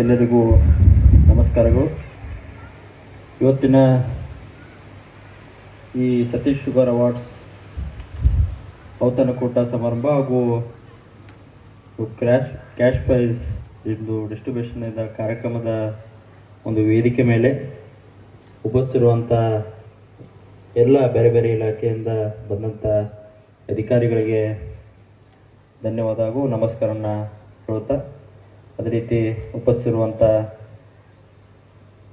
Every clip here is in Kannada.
ಎಲ್ಲರಿಗೂ ನಮಸ್ಕಾರಗಳು. ಇವತ್ತಿನ ಈ ಸತೀಶ್ ಶುಗರ್ ಅವಾರ್ಡ್ಸ್ ಔತಣಕೂಟ ಸಮಾರಂಭ ಹಾಗೂ ಕ್ರ್ಯಾಶ್, ಕ್ಯಾಶ್ ಪ್ರೈಸ್ ಇಂದು ಡಿಸ್ಟ್ರಿಬ್ಯೂಷನ್ ಇದ್ದ ಕಾರ್ಯಕ್ರಮದ ಒಂದು ವೇದಿಕೆ ಮೇಲೆ ಉಪಸ್ಥಿರುವಂಥ ಎಲ್ಲ ಬೇರೆ ಬೇರೆ ಇಲಾಖೆಯಿಂದ ಬಂದಂಥ ಅಧಿಕಾರಿಗಳಿಗೆ ಧನ್ಯವಾದ ಹಾಗೂ ನಮಸ್ಕಾರನ ಹೇಳುತ್ತಾ ಅದೇ ರೀತಿ ಉಪಸ್ಥಿರುವಂಥ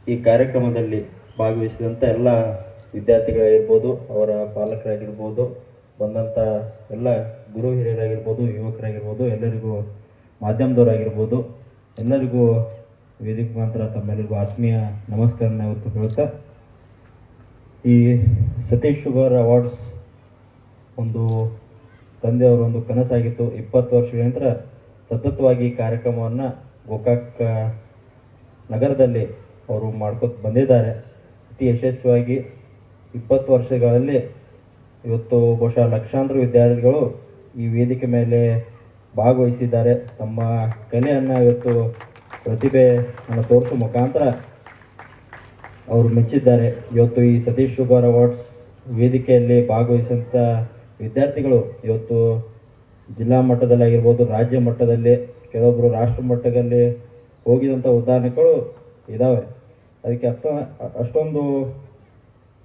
ಈ ಕಾರ್ಯಕ್ರಮದಲ್ಲಿ ಭಾಗವಹಿಸಿದಂಥ ಎಲ್ಲ ವಿದ್ಯಾರ್ಥಿಗಳಾಗಿರ್ಬೋದು ಅವರ ಪಾಲಕರಾಗಿರ್ಬೋದು ಬಂದಂಥ ಎಲ್ಲ ಗುರು ಹಿರಿಯರಾಗಿರ್ಬೋದು, ಯುವಕರಾಗಿರ್ಬೋದು, ಎಲ್ಲರಿಗೂ ಮಾಧ್ಯಮದವರಾಗಿರ್ಬೋದು, ಎಲ್ಲರಿಗೂ ವೇದಿಕೆ ಮುಖಾಂತರ ತಮ್ಮೆಲ್ಲರಿಗೂ ಆತ್ಮೀಯ ನಮಸ್ಕಾರನ ಇವತ್ತು ಹೇಳುತ್ತಾ, ಈ ಸತೀಶ್ ಶುಗರ್ ಅವಾರ್ಡ್ಸ್ ಒಂದು ತಂದೆಯವರ ಒಂದು ಕನಸಾಗಿತ್ತು. ಇಪ್ಪತ್ತು ವರ್ಷಗಳ ನಂತರ ಸತತವಾಗಿ ಕಾರ್ಯಕ್ರಮವನ್ನು ಗೋಕಾಕ್ ನಗರದಲ್ಲಿ ಅವರು ಮಾಡ್ಕೊತ ಬಂದಿದ್ದಾರೆ. ಅತಿ ಯಶಸ್ವಿಯಾಗಿ ಇಪ್ಪತ್ತು ವರ್ಷಗಳಲ್ಲಿ ಇವತ್ತು ಬಹುಶಃ ಲಕ್ಷಾಂತರ ವಿದ್ಯಾರ್ಥಿಗಳು ಈ ವೇದಿಕೆ ಮೇಲೆ ಭಾಗವಹಿಸಿದ್ದಾರೆ. ತಮ್ಮ ಕಲೆಯನ್ನು ಇವತ್ತು ಪ್ರತಿಭೆಯನ್ನು ತೋರಿಸೋ ಮುಖಾಂತರ ಅವರು ಮೆಚ್ಚಿದ್ದಾರೆ. ಇವತ್ತು ಈ ಸತೀಶ್ ಶುಗರ್ ಅವಾರ್ಡ್ಸ್ ವೇದಿಕೆಯಲ್ಲಿ ಭಾಗವಹಿಸಿದಂಥ ವಿದ್ಯಾರ್ಥಿಗಳು ಇವತ್ತು ಜಿಲ್ಲಾ ಮಟ್ಟದಲ್ಲಿ ಆಗಿರ್ಬೋದು ರಾಜ್ಯ ಮಟ್ಟದಲ್ಲಿ ಕೆಲವೊಬ್ಬರು ರಾಷ್ಟ್ರ ಮಟ್ಟದಲ್ಲಿ ಹೋಗಿದಂಥ ಉದಾಹರಣೆಗಳು ಇದ್ದಾವೆ ಅದಕ್ಕೆ ಅತ್ತ, ಅಷ್ಟೊಂದು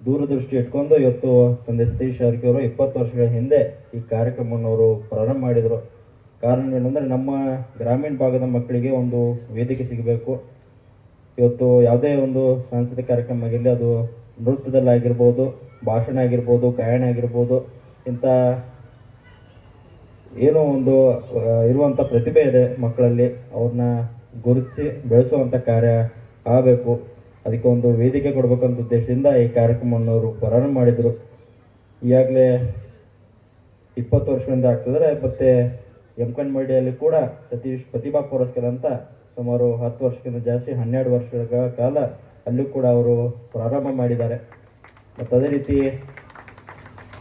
ದೂರದೃಷ್ಟಿ ಇಟ್ಕೊಂಡು ಇವತ್ತು ತಂದೆ ಸತೀಶ್ ಅವರು ಇಪ್ಪತ್ತು ವರ್ಷಗಳ ಹಿಂದೆ ಈ ಕಾರ್ಯಕ್ರಮವನ್ನು ಅವರು ಪ್ರಾರಂಭ ಮಾಡಿದರು. ಕಾರಣ ಏನಂದರೆ ನಮ್ಮ ಗ್ರಾಮೀಣ ಭಾಗದ ಮಕ್ಕಳಿಗೆ ಒಂದು ವೇದಿಕೆ ಸಿಗಬೇಕು. ಇವತ್ತು ಯಾವುದೇ ಒಂದು ಸಾಂಸ್ಕೃತಿಕ ಕಾರ್ಯಕ್ರಮ ಆಗಿರಲಿ, ಅದು ನೃತ್ಯದಲ್ಲಾಗಿರ್ಬೋದು, ಭಾಷಣ ಆಗಿರ್ಬೋದು, ಗಾಯನ ಆಗಿರ್ಬೋದು, ಇಂಥ ಏನೋ ಒಂದು ಇರುವಂಥ ಪ್ರತಿಭೆ ಇದೆ ಮಕ್ಕಳಲ್ಲಿ. ಅವ್ರನ್ನ ಗುರುತಿಸಿ ಬೆಳೆಸುವಂಥ ಕಾರ್ಯ ಆಗಬೇಕು. ಅದಕ್ಕೆ ಒಂದು ವೇದಿಕೆ ಕೊಡಬೇಕಂತ ಉದ್ದೇಶದಿಂದ ಈ ಕಾರ್ಯಕ್ರಮವನ್ನು ಅವರು ಪ್ರಾರಂಭ ಮಾಡಿದರು. ಈಗಾಗಲೇ ಇಪ್ಪತ್ತು ವರ್ಷಗಳಿಂದ ಆಗ್ತಿದ್ದಾರೆ ಮತ್ತು ಎಮ್ಕನ್ಮಡಿಯಲ್ಲಿ ಕೂಡ ಸತೀಶ್ ಪ್ರತಿಭಾ ಪುರಸ್ಕಾರ ಅಂತ ಸುಮಾರು ಹತ್ತು ವರ್ಷಕ್ಕಿಂತ ಜಾಸ್ತಿ, ಹನ್ನೆರಡು ವರ್ಷಗಳ ಕಾಲ ಅಲ್ಲೂ ಕೂಡ ಅವರು ಪ್ರಾರಂಭ ಮಾಡಿದ್ದಾರೆ. ಮತ್ತು ಅದೇ ರೀತಿ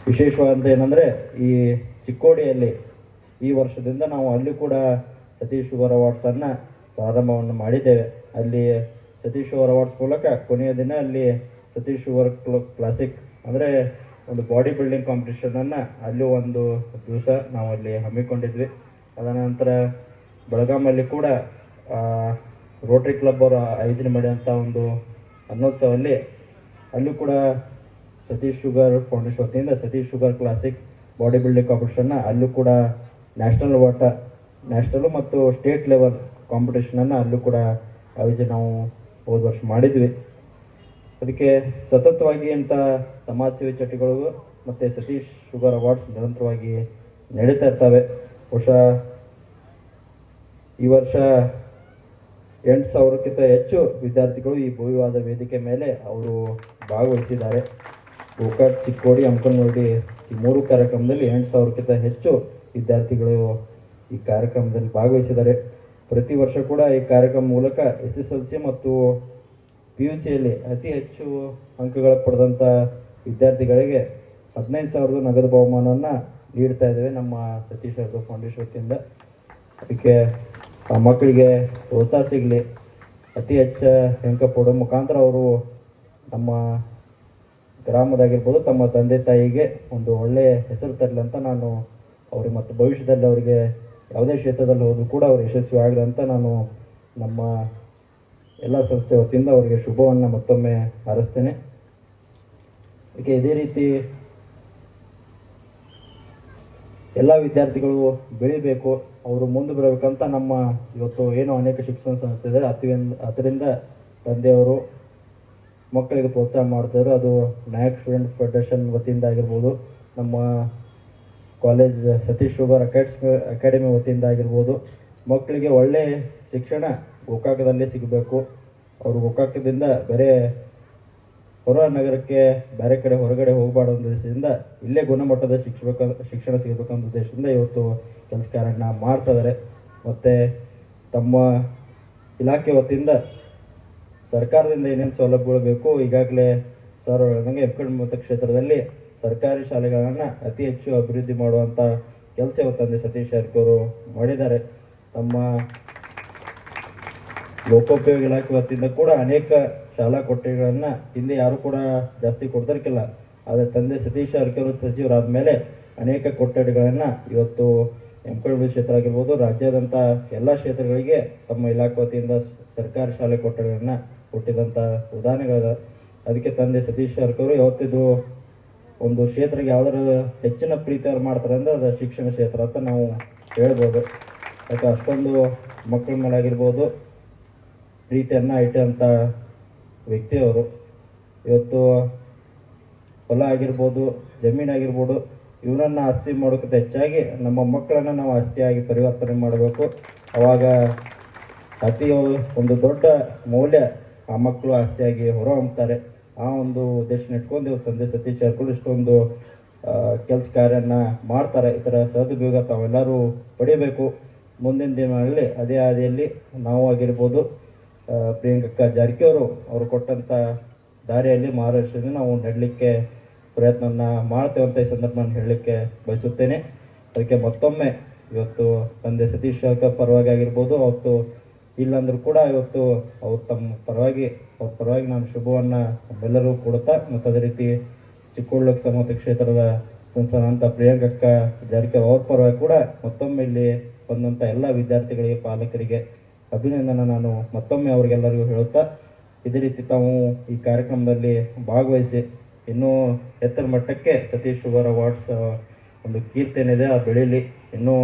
ವಿಶೇಷವಾದಂಥ ಏನಂದರೆ ಈ ಚಿಕ್ಕೋಡಿಯಲ್ಲಿ ಈ ವರ್ಷದಿಂದ ನಾವು ಅಲ್ಲಿ ಕೂಡ ಸತೀಶ್ ಶುಗರ್ ಅವಾರ್ಡ್ಸನ್ನು ಪ್ರಾರಂಭವನ್ನು ಮಾಡಿದ್ದೇವೆ. ಅಲ್ಲಿ ಸತೀಶ್ ಶುಗರ್ ಅವಾರ್ಡ್ಸ್ ಮೂಲಕ ಕೊನೆಯ ದಿನ ಅಲ್ಲಿ ಸತೀಶ್ ಶುಗರ್ ಕ್ಲಾಸಿಕ್ ಅಂದರೆ ಒಂದು ಬಾಡಿ ಬಿಲ್ಡಿಂಗ್ ಕಾಂಪಿಟೇಷನನ್ನು ಅಲ್ಲಿ ಒಂದು ದಿವಸ ನಾವು ಅಲ್ಲಿ ಹಮ್ಮಿಕೊಂಡಿದ್ವಿ. ಅದನಂತರ ಬೆಳಗಾಮಲ್ಲಿ ಕೂಡ ರೋಟ್ರಿ ಕ್ಲಬ್ ಅವರು ಆಯೋಜನೆ ಮಾಡಿದಂಥ ಒಂದು ಅನ್ನೋತ್ಸವಲ್ಲಿ ಅಲ್ಲೂ ಕೂಡ ಸತೀಶ್ ಶುಗರ್ ಫೌಂಡೇಶನ್ ವತಿಯಿಂದ Satish sugar classic body building ಕಾಂಪಿಟೇಷನ್ನ ಅಲ್ಲೂ ಕೂಡ ನ್ಯಾಷನಲ್ ವಾಟ, ನ್ಯಾಷನಲ್ ಮತ್ತು ಸ್ಟೇಟ್ ಲೆವೆಲ್ ಕಾಂಪಿಟೇಷನನ್ನು ಅಲ್ಲೂ ಕೂಡ ಆಯೋಜನೆ ನಾವು ಹೋದ ವರ್ಷ ಮಾಡಿದ್ವಿ. ಅದಕ್ಕೆ ಸತತವಾಗಿ ಅಂತ ಸಮಾಜ ಸೇವೆ ಚಟುವಟಿಕೆಗಳು ಮತ್ತು ಸತೀಶ್ ಶುಗರ್ ಅವಾರ್ಡ್ಸ್ ನಿರಂತರವಾಗಿ ನಡೀತಾ ಇರ್ತವೆ. ವರ್ಷ ಈ ವರ್ಷ ಎಂಟು ಸಾವಿರಕ್ಕಿಂತ ಹೆಚ್ಚು ವಿದ್ಯಾರ್ಥಿಗಳು ಈ ಭವ್ಯವಾದ ವೇದಿಕೆ ಮೇಲೆ ಅವರು ಭಾಗವಹಿಸಿದ್ದಾರೆ. ಗೋಕಾಕ್ ಚಿಕ್ಕೋಡಿ, ಅಂಕನವಾಡಿ ಈ ಮೂರು ಕಾರ್ಯಕ್ರಮದಲ್ಲಿ ಎಂಟು ಸಾವಿರಕ್ಕಿಂತ ಹೆಚ್ಚು ವಿದ್ಯಾರ್ಥಿಗಳು ಈ ಕಾರ್ಯಕ್ರಮದಲ್ಲಿ ಭಾಗವಹಿಸಿದ್ದಾರೆ. ಪ್ರತಿ ವರ್ಷ ಕೂಡ ಈ ಕಾರ್ಯಕ್ರಮ ಮೂಲಕ ಎಸ್ ಎಸ್ ಎಲ್ ಸಿ ಮತ್ತು ಪಿ ಯು ಸಿಯಲ್ಲಿ ಅತಿ ಹೆಚ್ಚು ಅಂಕಗಳ ಪಡೆದಂಥ ವಿದ್ಯಾರ್ಥಿಗಳಿಗೆ ಹದಿನೈದು ಸಾವಿರದ ನಗದು ಬಹುಮಾನವನ್ನು ನೀಡ್ತಾ ಇದ್ದೇವೆ ನಮ್ಮ ಸತೀಶ್ ಅವರದು ಫೌಂಡೇಶನ್ ವತಿಯಿಂದ. ಅದಕ್ಕೆ ಆ ಮಕ್ಕಳಿಗೆ ಪ್ರೋತ್ಸಾಹ ಸಿಗಲಿ. ಅತಿ ಹೆಚ್ಚು ಅಂಕ ಪಡೋ ಮುಖಾಂತರ ಅವರು ನಮ್ಮ ಗ್ರಾಮದಾಗಿರ್ಬೋದು ತಮ್ಮ ತಂದೆ ತಾಯಿಗೆ ಒಂದು ಒಳ್ಳೆಯ ಹೆಸರು ತರಲಿ ಅಂತ ನಾನು ಅವ್ರಿಗೆ ಮತ್ತು ಭವಿಷ್ಯದಲ್ಲಿ ಅವರಿಗೆ ಯಾವುದೇ ಕ್ಷೇತ್ರದಲ್ಲಿ ಹೋದರೂ ಕೂಡ ಅವರು ಯಶಸ್ವಿ ಆಗಲಿ ಅಂತ ನಾನು ನಮ್ಮ ಎಲ್ಲ ಸಂಸ್ಥೆ ವತಿಯಿಂದ ಅವರಿಗೆ ಶುಭವನ್ನು ಮತ್ತೊಮ್ಮೆ ಹಾರಿಸ್ತೇನೆ. ಅದಕ್ಕೆ ಇದೇ ರೀತಿ ಎಲ್ಲ ವಿದ್ಯಾರ್ಥಿಗಳು ಬೆಳಿಬೇಕು, ಅವರು ಮುಂದೆ ಬರಬೇಕಂತ ನಮ್ಮ ಇವತ್ತು ಏನು ಅನೇಕ ಶಿಕ್ಷಣ ಸಂಸ್ಥೆ ಇದೆ. ಅತಿಯಿಂದ ಅದರಿಂದ ತಂದೆಯವರು ಮಕ್ಕಳಿಗೆ ಪ್ರೋತ್ಸಾಹ ಮಾಡ್ತಾರೆ ಅದು ನಾಯಕ್ ಸ್ಟೂಡೆಂಟ್ ಫೆಡರೇಷನ್ ವತಿಯಿಂದ ಆಗಿರ್ಬೋದು, ನಮ್ಮ ಕಾಲೇಜ್ ಸತೀಶ್ ಶುಗರ್ ಅಕಾಡ್ಸ್ ಅಕಾಡೆಮಿ ವತಿಯಿಂದ ಆಗಿರ್ಬೋದು. ಮಕ್ಕಳಿಗೆ ಒಳ್ಳೆಯ ಶಿಕ್ಷಣ ಗೋಕಾಕದಲ್ಲೇ ಸಿಗಬೇಕು. ಅವರು ಗೋಕಾಕದಿಂದ ಬೇರೆ ಹೊರ ನಗರಕ್ಕೆ ಬೇರೆ ಕಡೆ ಹೊರಗಡೆ ಹೋಗಬಾರ್ದು ಉದ್ದೇಶದಿಂದ ಇಲ್ಲೇ ಗುಣಮಟ್ಟದ ಶಿಕ್ಷಕ, ಶಿಕ್ಷಣ ಸಿಗಬೇಕಂತ ಉದ್ದೇಶದಿಂದ ಇವತ್ತು ಕೆಲಸ ಕಾರ್ಯನ ಮಾಡ್ತಾ ಇದ್ದಾರೆ ಮತ್ತು ತಮ್ಮ ಇಲಾಖೆ ವತಿಯಿಂದ ಸರ್ಕಾರದಿಂದ ಏನೇನು ಸೌಲಭ್ಯಗಳು ಬೇಕು, ಈಗಾಗಲೇ ಸರ್ ಹೇಳ್ದಂಗೆ ಎಫ್ಕಡ್ ಮತ ಕ್ಷೇತ್ರದಲ್ಲಿ ಸರ್ಕಾರಿ ಶಾಲೆಗಳನ್ನು ಅತಿ ಹೆಚ್ಚು ಅಭಿವೃದ್ಧಿ ಮಾಡುವಂಥ ಕೆಲಸ ತಂದೆ ಸತೀಶ್ ಜಾರಕಿ ಮಾಡಿದ್ದಾರೆ. ತಮ್ಮ ಲೋಕೋಪಯೋಗಿ ಇಲಾಖೆ ವತಿಯಿಂದ ಕೂಡ ಅನೇಕ ಶಾಲಾ ಕೊಠಡಿಗಳನ್ನು ಹಿಂದೆ ಯಾರು ಕೂಡ ಜಾಸ್ತಿ ಕೊಡ್ತಿರ್ಕಿಲ್ಲ ಆದರೆ ತಂದೆ ಸತೀಶ್ ಅರ್ಕರು ಸಚಿವರಾದ ಮೇಲೆ ಅನೇಕ ಕೊಠಡಿಗಳನ್ನು ಇವತ್ತು ಎಂಕಳವಿ ಕ್ಷೇತ್ರ ಆಗಿರ್ಬೋದು, ರಾಜ್ಯಾದ್ಯಂತ ಎಲ್ಲ ಕ್ಷೇತ್ರಗಳಿಗೆ ತಮ್ಮ ಇಲಾಖೆ ವತಿಯಿಂದ ಸರ್ಕಾರಿ ಶಾಲೆ ಕೊಠಡಿಗಳನ್ನು ಕೊಟ್ಟಿದಂತ ಉದಾಹರಣೆಗಳಿದೆ ಅದಕ್ಕೆ ತಂದೆ ಸತೀಶ್ ಅರ್ಕರು ಯಾವತ್ತಿದ್ರು ಒಂದು ಕ್ಷೇತ್ರಕ್ಕೆ ಯಾವ್ದಾರ ಹೆಚ್ಚಿನ ಪ್ರೀತಿ ಅವ್ರು ಮಾಡ್ತಾರೆ ಅಂದ್ರೆ ಅದು ಶಿಕ್ಷಣ ಕ್ಷೇತ್ರ ಅಂತ ನಾವು ಹೇಳ್ಬೋದು. ಯಾಕೆ ಅಷ್ಟೊಂದು ಮಕ್ಕಳ ಮೇಲೆ ಆಗಿರ್ಬೋದು, ಪ್ರೀತಿಯನ್ನು ವ್ಯಕ್ತಿ ವ್ಯಕ್ತಿಯವರು ಇವತ್ತು ಹೊಲ ಆಗಿರ್ಬೋದು, ಜಮೀನು ಆಗಿರ್ಬೋದು, ಇವನನ್ನು ಆಸ್ತಿ ಮಾಡೋಕ್ಕಿಂತ ಹೆಚ್ಚಾಗಿ ನಮ್ಮ ಮಕ್ಕಳನ್ನು ನಾವು ಆಸ್ತಿಯಾಗಿ ಪರಿವರ್ತನೆ ಮಾಡಬೇಕು. ಅವಾಗ ಅತಿ ಒಂದು ದೊಡ್ಡ ಮೌಲ್ಯ ಆ ಮಕ್ಕಳು ಆಸ್ತಿಯಾಗಿ ಹೊರಹೊಮ್ತಾರೆ ಆ ಒಂದು ಉದ್ದೇಶನ ಇಟ್ಕೊಂಡು ಇವತ್ತು ತಂದೆ ಸತೀಶ್ ಇಷ್ಟೊಂದು ಕೆಲಸ ಕಾರ್ಯನ ಮಾಡ್ತಾರೆ. ಈ ಥರ ಸದುಪಯೋಗ ತಾವೆಲ್ಲರೂ ಪಡಿಬೇಕು. ಮುಂದಿನ ದಿನಗಳಲ್ಲಿ ಅದೇ ಹಾದಿಯಲ್ಲಿ ನಾವು ಆಗಿರ್ಬೋದು. ಪ್ರಿಯಾಂಕ ಪ್ರಿಯಾಂಕಕ್ಕ ಜಾರಕಿಹೊಳಿ ಅವರು ಕೊಟ್ಟಂಥ ದಾರಿಯಲ್ಲಿ ಮಹಾರಾಷ್ಟ್ರದಲ್ಲಿ ನಾವು ನಡಲಿಕ್ಕೆ ಪ್ರಯತ್ನವನ್ನು ಮಾಡ್ತೇವೆ ಅಂತ ಈ ಸಂದರ್ಭ ಹೇಳಲಿಕ್ಕೆ ಬಯಸುತ್ತೇನೆ. ಅದಕ್ಕೆ ಮತ್ತೊಮ್ಮೆ ಇವತ್ತು ತಂದೆ ಸತೀಶ್ ಜಾರಕಿಹೊಳಿ ಪರವಾಗಿ ಆಗಿರ್ಬೋದು, ಅವತ್ತು ಇಲ್ಲಾಂದ್ರೂ ಕೂಡ ಇವತ್ತು ಅವ್ರು ತಮ್ಮ ಪರವಾಗಿ, ಅವ್ರ ಪರವಾಗಿ ನಾನು ಶುಭವನ್ನು ಎಲ್ಲರೂ ಕೊಡುತ್ತಾ ಮತ್ತು ಅದೇ ರೀತಿ ಚಿಕ್ಕೋಳ್ ಲೋಕಸಭಾ ಕ್ಷೇತ್ರದ ಸಂಸದಂತ ಪ್ರಿಯಾಂಕಕ್ಕ ಜಾರಕಿಹೊಳಿ ಅವ್ರ ಪರವಾಗಿ ಕೂಡ ಮತ್ತೊಮ್ಮೆ ಇಲ್ಲಿ ಬಂದಂಥ ಎಲ್ಲ ವಿದ್ಯಾರ್ಥಿಗಳಿಗೆ, ಪಾಲಕರಿಗೆ ಅಭಿನಂದನೆ ನಾನು ಮತ್ತೊಮ್ಮೆ ಅವ್ರಿಗೆಲ್ಲರಿಗೂ ಹೇಳುತ್ತಾ, ಇದೇ ರೀತಿ ತಾವು ಈ ಕಾರ್ಯಕ್ರಮದಲ್ಲಿ ಭಾಗವಹಿಸಿ ಇನ್ನೂ ಎತ್ತರ ಮಟ್ಟಕ್ಕೆ ಸತೀಶ್ ಶುಗರ್ ಅವಾರ್ಡ್ಸ್ ಒಂದು ಕೀರ್ತಿ ಏನಿದೆ ಆ ಬೆಳೀಲಿ. ಇನ್ನೂ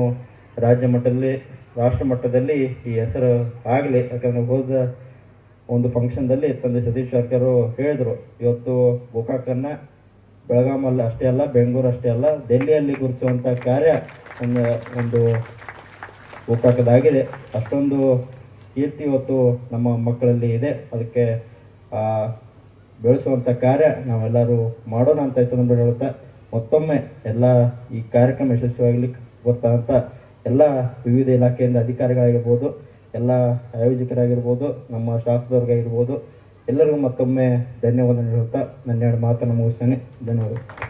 ರಾಜ್ಯ ಮಟ್ಟದಲ್ಲಿ, ರಾಷ್ಟ್ರ ಮಟ್ಟದಲ್ಲಿ ಈ ಹೆಸರು ಆಗಲಿ. ಯಾಕಂದರೆ ಹೋದ ಒಂದು ಫಂಕ್ಷನ್ದಲ್ಲಿ ತಂದೆ ಸತೀಶ್ ಶಾರ್ಕರು ಹೇಳಿದರು, ಇವತ್ತು ಗೋಕಾಕನ್ನು ಬೆಳಗಾಮಲ್ಲಿ ಅಷ್ಟೇ ಅಲ್ಲ, ಬೆಂಗಳೂರು ಅಷ್ಟೇ ಅಲ್ಲ ದೆಹಲಿಯಲ್ಲಿ ಗುರುಸುವಂಥ ಕಾರ್ಯ ಒಂದು ಒಂದು ಗೋಕಾಕದಾಗಿದೆ. ಅಷ್ಟೊಂದು ಕೀರ್ತಿ ಇವತ್ತು ನಮ್ಮ ಮಕ್ಕಳಲ್ಲಿ ಇದೆ. ಅದಕ್ಕೆ ಬೆಳೆಸುವಂಥ ಕಾರ್ಯ ನಾವೆಲ್ಲರೂ ಮಾಡೋಣ ಅಂತ ಹೆಸರು ಹೇಳುತ್ತಾ, ಮತ್ತೊಮ್ಮೆ ಎಲ್ಲ ಈ ಕಾರ್ಯಕ್ರಮ ಯಶಸ್ವಿಯಾಗಲಿಕ್ಕೆ ಗೊತ್ತಾದಂಥ ಎಲ್ಲ ವಿವಿಧ ಇಲಾಖೆಯಿಂದ ಅಧಿಕಾರಿಗಳಾಗಿರ್ಬೋದು, ಎಲ್ಲ ಆಯೋಜಕರಾಗಿರ್ಬೋದು, ನಮ್ಮ ಸ್ಟಾಫ್ದವ್ರಿಗಾಗಿರ್ಬೋದು ಎಲ್ಲರಿಗೂ ಮತ್ತೊಮ್ಮೆ ಧನ್ಯವಾದ ಹೇಳುತ್ತಾ ನನ್ನ ಎರಡು ಮಾತನ್ನು ಮುಗಿಸ್ತೇನೆ. ಧನ್ಯವಾದ